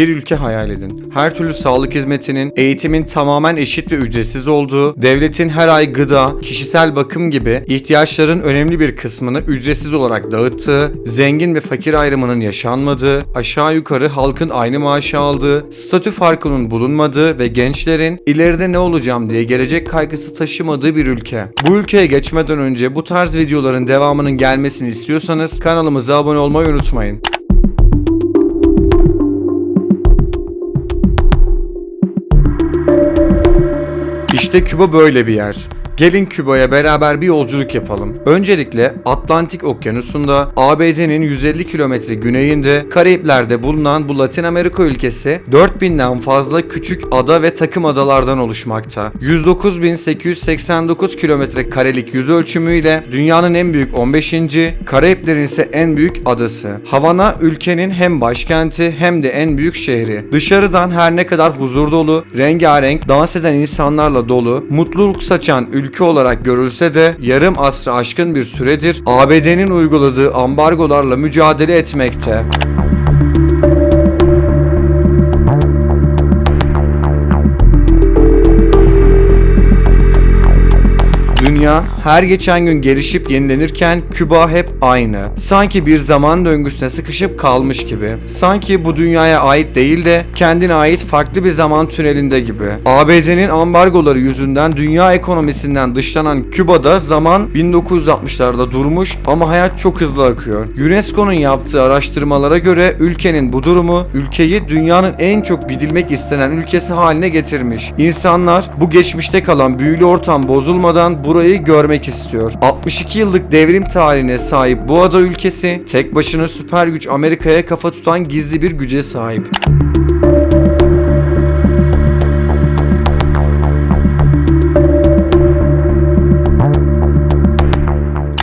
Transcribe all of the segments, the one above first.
bir ülke hayal edin. Her türlü sağlık hizmetinin, eğitimin tamamen eşit ve ücretsiz olduğu, devletin her ay gıda, kişisel bakım gibi ihtiyaçların önemli bir kısmını ücretsiz olarak dağıttığı, zengin ve fakir ayrımının yaşanmadığı, aşağı yukarı halkın aynı maaşı aldığı, statü farkının bulunmadığı ve gençlerin ileride ne olacağım diye gelecek kaygısı taşımadığı bir ülke. Bu ülkeye geçmeden önce bu tarz videoların devamının gelmesini istiyorsanız kanalımıza abone olmayı unutmayın. İşte Küba böyle bir yer. Gelin Küba'ya beraber bir yolculuk yapalım. Öncelikle Atlantik Okyanusu'nda ABD'nin 150 kilometre güneyinde Karayipler'de bulunan bu Latin Amerika ülkesi 4000'den fazla küçük ada ve takım adalardan oluşmakta. 109.889 kilometre karelik yüz ölçümüyle dünyanın en büyük 15. Karayiplerin ise en büyük adası. Havana ülkenin hem başkenti hem de en büyük şehri. Dışarıdan her ne kadar huzur dolu, rengarenk, dans eden insanlarla dolu, mutluluk saçan ülke olarak görülse de yarım asrı aşkın bir süredir ABD'nin uyguladığı ambargolarla mücadele etmekte. Her geçen gün gelişip yenilenirken Küba hep aynı. Sanki bir zaman döngüsüne sıkışıp kalmış gibi. Sanki bu dünyaya ait değil de kendine ait farklı bir zaman tünelinde gibi. ABD'nin ambargoları yüzünden dünya ekonomisinden dışlanan Küba'da zaman 1960'larda durmuş ama hayat çok hızlı akıyor. UNESCO'nun yaptığı araştırmalara göre ülkenin bu durumu ülkeyi dünyanın en çok gidilmek istenen ülkesi haline getirmiş. İnsanlar bu geçmişte kalan büyülü ortam bozulmadan burayı görmek istiyor. 62 yıllık devrim tarihine sahip bu ada ülkesi tek başına süper güç Amerika'ya kafa tutan gizli bir güce sahip.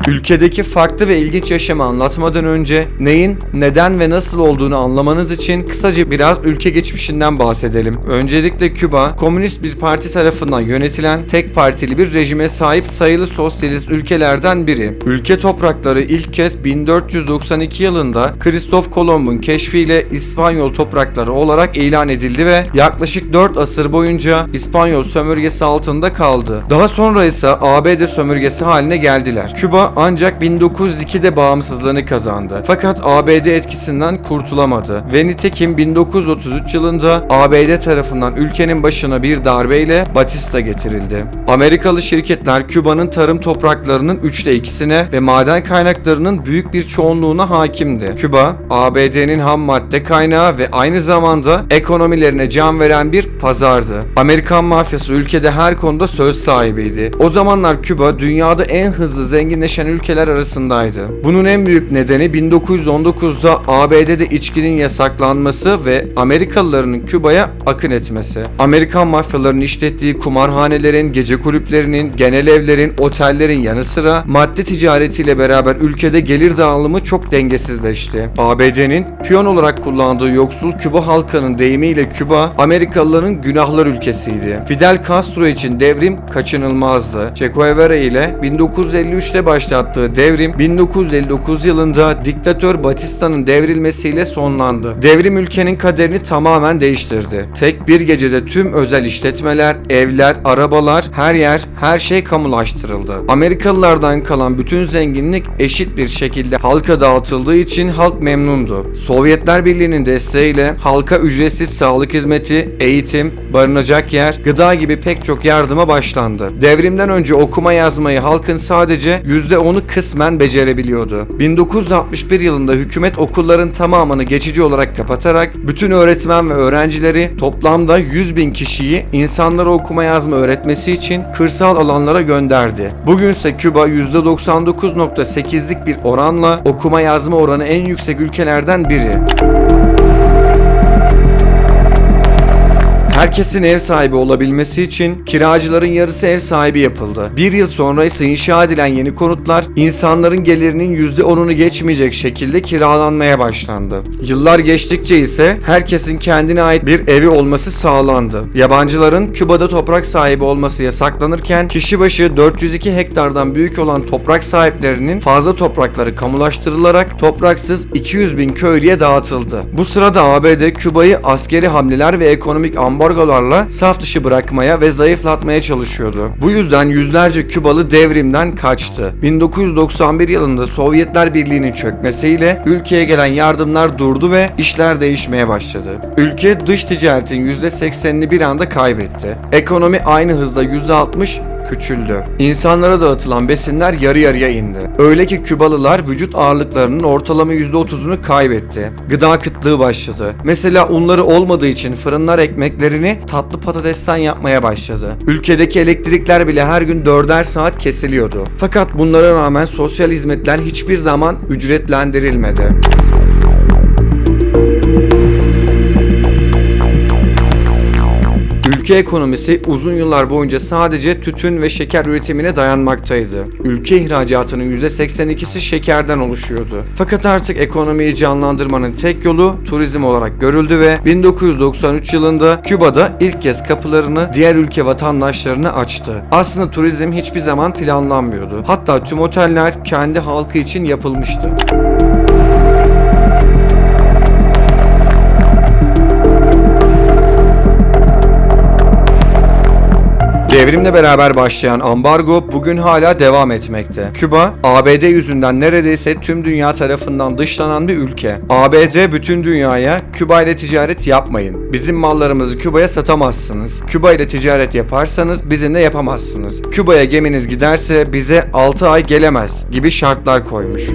Ülkedeki farklı ve ilginç yaşamı anlatmadan önce neyin, neden ve nasıl olduğunu anlamanız için kısaca biraz ülke geçmişinden bahsedelim. Öncelikle Küba, komünist bir parti tarafından yönetilen tek partili bir rejime sahip sayılı sosyalist ülkelerden biri. Ülke toprakları ilk kez 1492 yılında Kristof Kolomb'un keşfiyle İspanyol toprakları olarak ilan edildi ve yaklaşık 4 asır boyunca İspanyol sömürgesi altında kaldı. Daha sonra ise ABD sömürgesi haline geldiler. Küba ancak 1902'de bağımsızlığını kazandı. Fakat ABD etkisinden kurtulamadı. Ve nitekim 1933 yılında ABD tarafından ülkenin başına bir darbeyle Batista getirildi. Amerikalı şirketler Küba'nın tarım topraklarının üçte ikisine ve maden kaynaklarının büyük bir çoğunluğuna hakimdi. Küba, ABD'nin ham madde kaynağı ve aynı zamanda ekonomilerine can veren bir pazardı. Amerikan mafyası ülkede her konuda söz sahibiydi. O zamanlar Küba dünyada en hızlı zenginleşen ülkeler arasındaydı. Bunun en büyük nedeni 1919'da ABD'de içkinin yasaklanması ve Amerikalıların Küba'ya akın etmesi. Amerikan mafyalarının işlettiği kumarhanelerin, gece kulüplerinin, genel evlerin, otellerin yanı sıra madde ticaretiyle beraber ülkede gelir dağılımı çok dengesizleşti. ABD'nin piyon olarak kullandığı yoksul Küba halkının deyimiyle Küba, Amerikalıların günahlar ülkesiydi. Fidel Castro için devrim kaçınılmazdı. Che Guevara ile 1953'te başlattığı devrim 1959 yılında diktatör Batista'nın devrilmesiyle sonlandı. Devrim ülkenin kaderini tamamen değiştirdi. Tek bir gecede tüm özel işletmeler, evler, arabalar, her yer, her şey kamulaştırıldı. Amerikalılardan kalan bütün zenginlik eşit bir şekilde halka dağıtıldığı için halk memnundu. Sovyetler Birliği'nin desteğiyle halka ücretsiz sağlık hizmeti, eğitim, barınacak yer, gıda gibi pek çok yardıma başlandı. Devrimden önce okuma yazmayı halkın sadece %10'u kısmen becerebiliyordu. 1961 yılında hükümet okulların tamamını geçici olarak kapatarak bütün öğretmen ve öğrencileri toplamda 100 bin kişiyi insanlara okuma yazma öğretmesi için kırsal alanlara gönderdi. Bugünse Küba %99.8'lik bir oranla okuma yazma oranı en yüksek ülkelerden biri. Herkesin ev sahibi olabilmesi için kiracıların yarısı ev sahibi yapıldı. Bir yıl sonra ise inşa edilen yeni konutlar insanların gelirinin %10'unu geçmeyecek şekilde kiralanmaya başlandı. Yıllar geçtikçe ise herkesin kendine ait bir evi olması sağlandı. Yabancıların Küba'da toprak sahibi olması yasaklanırken kişi başı 402 hektardan büyük olan toprak sahiplerinin fazla toprakları kamulaştırılarak topraksız 200 bin köylüye dağıtıldı. Bu sırada ABD Küba'yı askeri hamleler ve ekonomik ambargolarla saf dışı bırakmaya ve zayıflatmaya çalışıyordu. Bu yüzden yüzlerce Kübalı devrimden kaçtı. 1991 yılında Sovyetler Birliği'nin çökmesiyle ülkeye gelen yardımlar durdu ve işler değişmeye başladı. Ülke dış ticaretin %80'ini bir anda kaybetti. Ekonomi aynı hızda %60 küçüldü. İnsanlara dağıtılan besinler yarı yarıya indi. Öyle ki Kübalılar vücut ağırlıklarının ortalama %30'unu kaybetti. Gıda kıtlığı başladı. Mesela unları olmadığı için fırınlar ekmeklerini tatlı patatesten yapmaya başladı. Ülkedeki elektrikler bile her gün 4'er saat kesiliyordu. Fakat bunlara rağmen sosyal hizmetler hiçbir zaman ücretlendirilmedi. Ülke ekonomisi uzun yıllar boyunca sadece tütün ve şeker üretimine dayanmaktaydı. Ülke ihracatının %82'si şekerden oluşuyordu. Fakat artık ekonomiyi canlandırmanın tek yolu turizm olarak görüldü ve 1993 yılında Küba'da ilk kez kapılarını diğer ülke vatandaşlarına açtı. Aslında turizm hiçbir zaman planlanmıyordu. Hatta tüm oteller kendi halkı için yapılmıştı. Devrimle beraber başlayan ambargo bugün hala devam etmekte. Küba, ABD yüzünden neredeyse tüm dünya tarafından dışlanan bir ülke. ABD bütün dünyaya Küba ile ticaret yapmayın. Bizim mallarımızı Küba'ya satamazsınız. Küba ile ticaret yaparsanız bizimle yapamazsınız. Küba'ya geminiz giderse bize 6 ay gelemez gibi şartlar koymuş.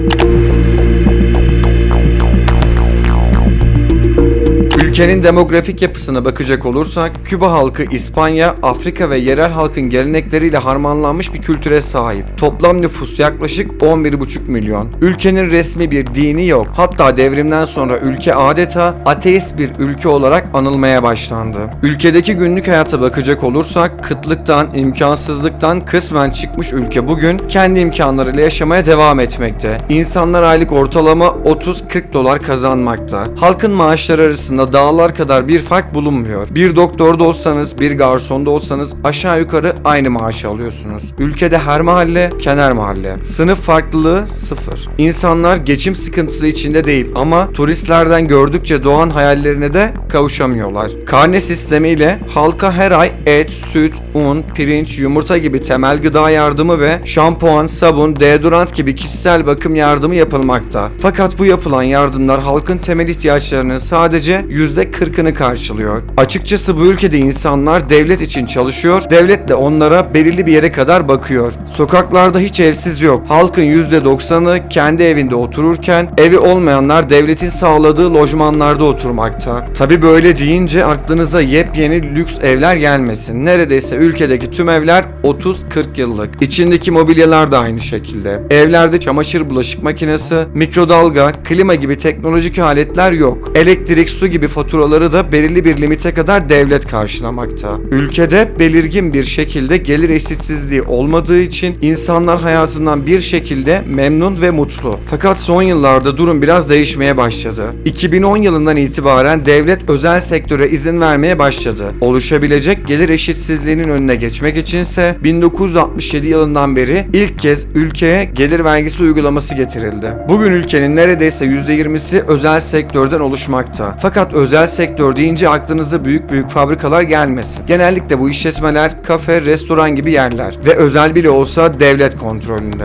Ülkenin demografik yapısına bakacak olursak Küba halkı İspanya, Afrika ve yerel halkın gelenekleriyle harmanlanmış bir kültüre sahip. Toplam nüfus yaklaşık 11,5 milyon. Ülkenin resmi bir dini yok. Hatta devrimden sonra ülke adeta ateist bir ülke olarak anılmaya başlandı. Ülkedeki günlük hayata bakacak olursak kıtlıktan, imkansızlıktan kısmen çıkmış ülke bugün kendi imkanlarıyla yaşamaya devam etmekte. İnsanlar aylık ortalama 30-40 dolar kazanmakta. Halkın maaşları arasında dağlar kadar bir fark bulunmuyor. Bir doktorda olsanız, bir garsonda olsanız aşağı yukarı aynı maaşı alıyorsunuz. Ülkede her mahalle kenar mahalle. Sınıf farklılığı sıfır. İnsanlar geçim sıkıntısı içinde değil ama turistlerden gördükçe doğan hayallerine de kavuşamıyorlar. Karne sistemiyle halka her ay et, süt, un, pirinç, yumurta gibi temel gıda yardımı ve şampuan, sabun, deodorant gibi kişisel bakım yardımı yapılmakta. Fakat bu yapılan yardımlar halkın temel ihtiyaçlarının sadece %40'ını karşılıyor. Açıkçası bu ülkede insanlar devlet için çalışıyor, devlet de onlara belirli bir yere kadar bakıyor. Sokaklarda hiç evsiz yok. Halkın %90'ı kendi evinde otururken evi olmayanlar devletin sağladığı lojmanlarda oturmakta. Tabi böyle deyince aklınıza yepyeni lüks evler gelmesin. Neredeyse ülkedeki tüm evler 30-40 yıllık. İçindeki mobilyalar da aynı şekilde. Evlerde çamaşır bulaşık makinesi, mikrodalga, klima gibi teknolojik aletler yok. Elektrik, su gibi faturaları da belirli bir limite kadar devlet karşılamakta. Ülkede belirgin bir şekilde gelir eşitsizliği olmadığı için insanlar hayatından bir şekilde memnun ve mutlu. Fakat son yıllarda durum biraz değişmeye başladı. 2010 yılından itibaren devlet özel sektöre izin vermeye başladı. Oluşabilecek gelir eşitsizliğinin önüne geçmek içinse 1967 yılından beri ilk kez ülkeye gelir vergisi uygulaması getirildi. Bugün ülkenin neredeyse %20'si özel sektörden oluşmakta. Fakat özel sektör deyince aklınıza büyük büyük fabrikalar gelmesin. Genellikle bu işletmeler kafe, restoran gibi yerler ve özel bile olsa devlet kontrolünde.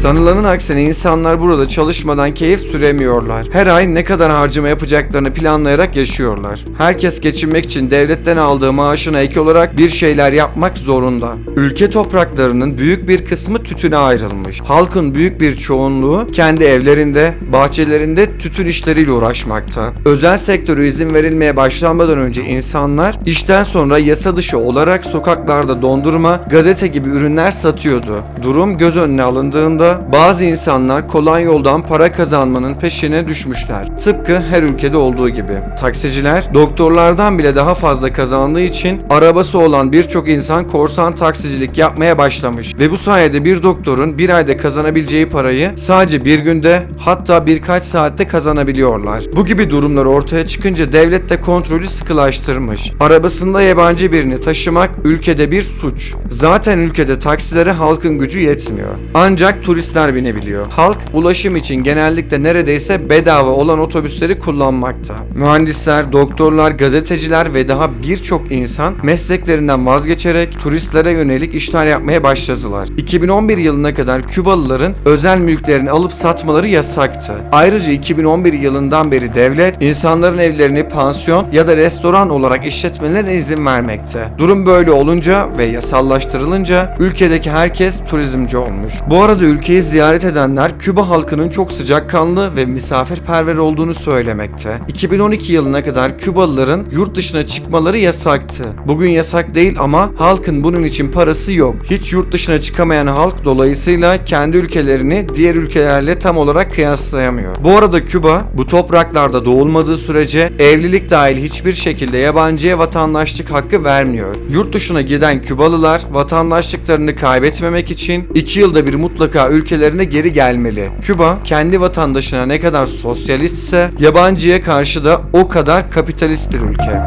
Sanılanın aksine insanlar burada çalışmadan keyif süremiyorlar. Her ay ne kadar harcama yapacaklarını planlayarak yaşıyorlar. Herkes geçinmek için devletten aldığı maaşına ek olarak bir şeyler yapmak zorunda. Ülke topraklarının büyük bir kısmı tütüne ayrılmış. Halkın büyük bir çoğunluğu kendi evlerinde, bahçelerinde tütün işleriyle uğraşmakta. Özel sektöre izin verilmeye başlanmadan önce insanlar işten sonra yasa dışı olarak sokaklarda dondurma, gazete gibi ürünler satıyordu. Durum göz önüne alındığında Bazı insanlar kolay yoldan para kazanmanın peşine düşmüşler. Tıpkı her ülkede olduğu gibi. Taksiciler doktorlardan bile daha fazla kazandığı için arabası olan birçok insan korsan taksicilik yapmaya başlamış ve bu sayede bir doktorun bir ayda kazanabileceği parayı sadece bir günde hatta birkaç saatte kazanabiliyorlar. Bu gibi durumlar ortaya çıkınca devlet de kontrolü sıkılaştırmış. Arabasında yabancı birini taşımak ülkede bir suç. Zaten ülkede taksilere halkın gücü yetmiyor. Ancak turistler binebiliyor. Halk ulaşım için genellikle neredeyse bedava olan otobüsleri kullanmakta. Mühendisler, doktorlar, gazeteciler ve daha birçok insan mesleklerinden vazgeçerek turistlere yönelik işler yapmaya başladılar. 2011 yılına kadar Kübalıların özel mülklerini alıp satmaları yasaktı. Ayrıca 2011 yılından beri devlet insanların evlerini pansiyon ya da restoran olarak işletmelerine izin vermekte. Durum böyle olunca ve yasallaştırılınca ülkedeki herkes turizmci olmuş. Bu arada ülkeyi ziyaret edenler Küba halkının çok sıcakkanlı ve misafirperver olduğunu söylemekte. 2012 yılına kadar Kübalıların yurt dışına çıkmaları yasaktı. Bugün yasak değil ama halkın bunun için parası yok. Hiç yurt dışına çıkamayan halk dolayısıyla kendi ülkelerini diğer ülkelerle tam olarak kıyaslayamıyor. Bu arada Küba bu topraklarda doğulmadığı sürece evlilik dahil hiçbir şekilde yabancıya vatandaşlık hakkı vermiyor. Yurt dışına giden Kübalılar vatandaşlıklarını kaybetmemek için 2 yılda bir mutlaka ülkelerine geri gelmeli. Küba kendi vatandaşına ne kadar sosyalistse yabancıya karşı da o kadar kapitalist bir ülke.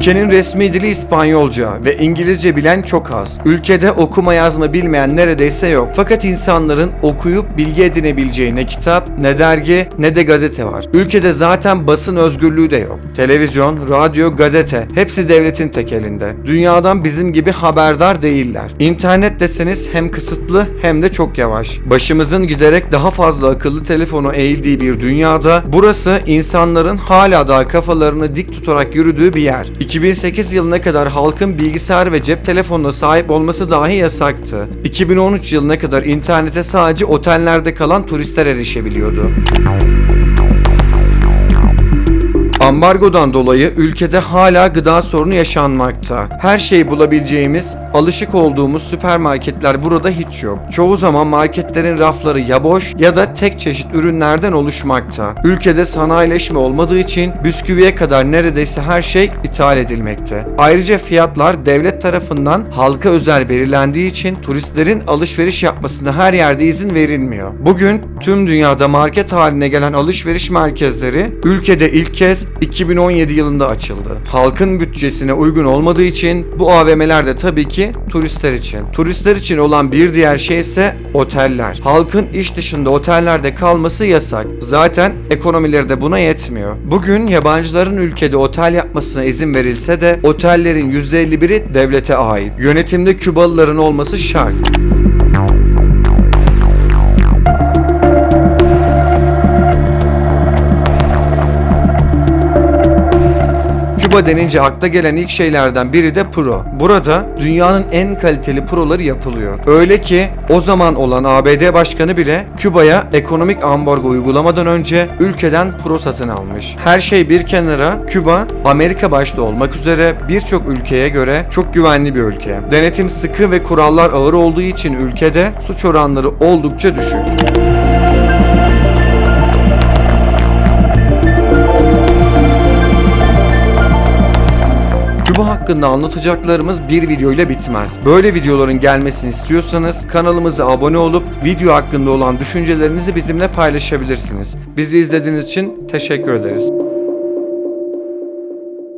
Ülkenin resmi dili İspanyolca ve İngilizce bilen çok az. Ülkede okuma yazma bilmeyen neredeyse yok. Fakat insanların okuyup bilgi edinebileceği ne kitap, ne dergi, ne de gazete var. Ülkede zaten basın özgürlüğü de yok. Televizyon, radyo, gazete hepsi devletin tek elinde. Dünyadan bizim gibi haberdar değiller. İnternet deseniz hem kısıtlı hem de çok yavaş. Başımızın giderek daha fazla akıllı telefonu eğildiği bir dünyada burası insanların hala daha kafalarını dik tutarak yürüdüğü bir yer. 2008 yılına kadar halkın bilgisayar ve cep telefonuna sahip olması dahi yasaktı. 2013 yılına kadar internete sadece otellerde kalan turistler erişebiliyordu. Ambargodan dolayı ülkede hala gıda sorunu yaşanmakta. Her şeyi bulabileceğimiz, alışık olduğumuz süpermarketler burada hiç yok. Çoğu zaman marketlerin rafları ya boş ya da tek çeşit ürünlerden oluşmakta. Ülkede sanayileşme olmadığı için bisküviye kadar neredeyse her şey ithal edilmekte. Ayrıca fiyatlar devlet tarafından halka özel belirlendiği için turistlerin alışveriş yapmasına her yerde izin verilmiyor. Bugün tüm dünyada market haline gelen alışveriş merkezleri ülkede ilk kez 2017 yılında açıldı. Halkın bütçesine uygun olmadığı için bu AVM'ler de tabii ki turistler için. Turistler için olan bir diğer şey ise oteller. Halkın iş dışında otellerde kalması yasak. Zaten ekonomileri de buna yetmiyor. Bugün yabancıların ülkede otel yapmasına izin verilse de otellerin %51'i devlete ait. Yönetimde Kübalıların olması şart. Küba denince akla gelen ilk şeylerden biri de pro. Burada dünyanın en kaliteli proları yapılıyor. Öyle ki o zaman olan ABD başkanı bile Küba'ya ekonomik ambargo uygulamadan önce ülkeden pro satın almış. Her şey bir kenara Küba Amerika başta olmak üzere birçok ülkeye göre çok güvenli bir ülke. Denetim sıkı ve kurallar ağır olduğu için ülkede suç oranları oldukça düşük. Küba hakkında anlatacaklarımız bir video ile bitmez. Böyle videoların gelmesini istiyorsanız kanalımıza abone olup video hakkında olan düşüncelerinizi bizimle paylaşabilirsiniz. Bizi izlediğiniz için teşekkür ederiz.